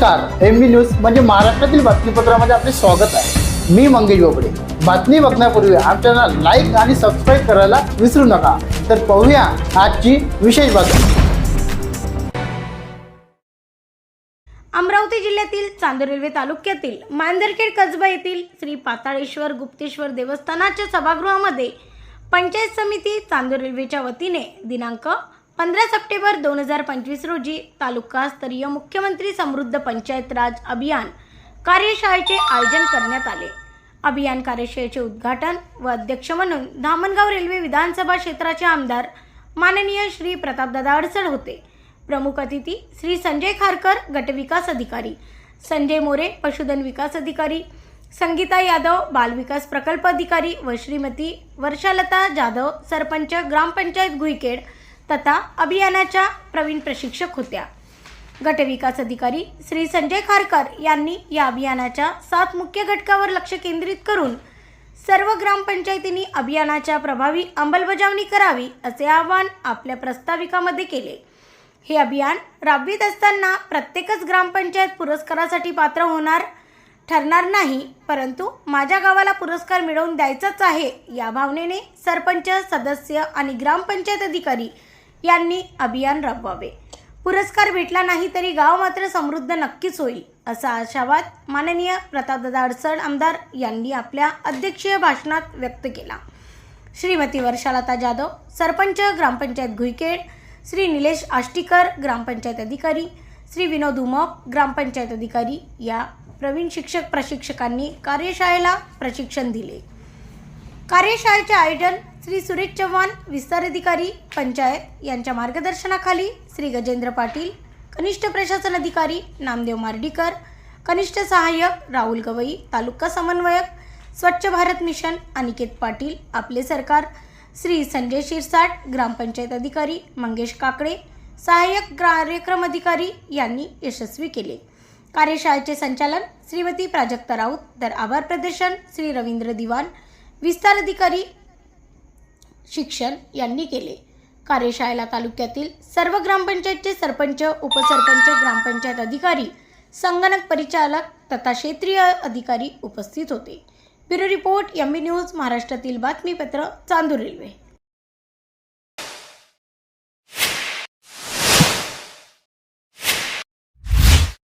नमस्कार M B news म्हणजे महाराष्ट्रातील बातमीपत्रामध्ये आपले स्वागत आहे. मी मंगेश बोबडे. बातमी बघण्यापूर्वी आमच्या लाईक आणि सबस्क्राईब करायला विसरू नका. तर पाहूया आजची विशेष बातमी. अमरावती जिल्ह्यातील चांदूर रेल्वे तालुक्यातील मांजरखेड कसबा येथील श्री पाताळेश्वर गुप्तेश्वर देवस्थानाच्या सभागृहामध्ये पंचायत समिती चांदूर रेल्वेच्या वतीने दिनांक पंधरा सप्टेंबर दोन हजार पंचवीस रोजी तालुकास्तरीय मुख्यमंत्री समृद्ध पंचायत राज अभियान कार्यशाळेचे आयोजन करण्यात आले. अभियान कार्यशाळेचे उद्घाटन व अध्यक्ष म्हणून धामणगाव रेल्वे विधानसभा क्षेत्राचे आमदार माननीय श्री प्रतापदादा अडसड होते. प्रमुख अतिथी श्री संजय खारकर गटविकास अधिकारी संजय मोरे पशुधन विकास अधिकारी संगीता यादव बालविकास प्रकल्प अधिकारी व श्रीमती वर्षालता जाधव सरपंच ग्रामपंचायत गुईकेड तथा अभियानाच्या प्रवीण प्रशिक्षक होत्या. गटविकास अधिकारी श्री संजय खारकर यांनी या अभियानाच्या सात मुख्य घटकावर लक्ष केंद्रित करून सर्व ग्रामपंचायतींनी अभियानाच्या प्रभावी अंमलबजावणी करावी असे आवाहन आपल्या प्रस्ताविकामध्ये केले. हे अभियान राबवित असताना प्रत्येकच ग्रामपंचायत पुरस्कारासाठी पात्र होणार ठरणार नाही परंतु माझ्या गावाला पुरस्कार मिळवून द्यायचाच आहे या भावनेने सरपंच सदस्य आणि ग्रामपंचायत अधिकारी यांनी अभियान राबवावे. पुरस्कार भेटला नाही तरी गाव मात्र समृद्ध नक्कीच होईल असा आशावाद माननीय प्रतापदादा अडचण आमदार यांनी आपल्या अध्यक्षीय भाषणात व्यक्त केला. श्रीमती वर्षालता जाधव सरपंच ग्रामपंचायत घुईकेड श्री निलेश आष्टीकर ग्रामपंचायत अधिकारी श्री विनोद उमप ग्रामपंचायत अधिकारी या प्रवीण शिक्षक प्रशिक्षकांनी कार्यशाळेला प्रशिक्षण दिले. कार्यशाळेचे आयोजन श्री सुरेश चव्हाण विस्तार अधिकारी पंचायत यांच्या मार्गदर्शनाखाली श्री गजेंद्र पाटील कनिष्ठ प्रशासन अधिकारी नामदेव मार्डीकर कनिष्ठ सहाय्यक राहुल गवई तालुका समन्वयक स्वच्छ भारत मिशन अनिकेत पाटील आपले सरकार श्री संजय शिरसाट ग्रामपंचायत अधिकारी मंगेश काकडे सहाय्यक कार्यक्रम अधिकारी यांनी यशस्वी केले. कार्यशाळेचे संचालन श्रीमती प्राजक्ता राऊत तर आभार प्रदर्शन श्री रवींद्र दिवाण विस्तार अधिकारी शिक्षण यांनी केले. कार्यशाळेला तालुक्यातील सर्व ग्रामपंचायतचे सरपंच उपसरपंच ग्रामपंचायत अधिकारी संगणक परिचालक तथा क्षेत्रीय अधिकारी उपस्थित होते. Bureau report M B news महाराष्ट्रातील बातमीपत्र चांदूर रेल्वे.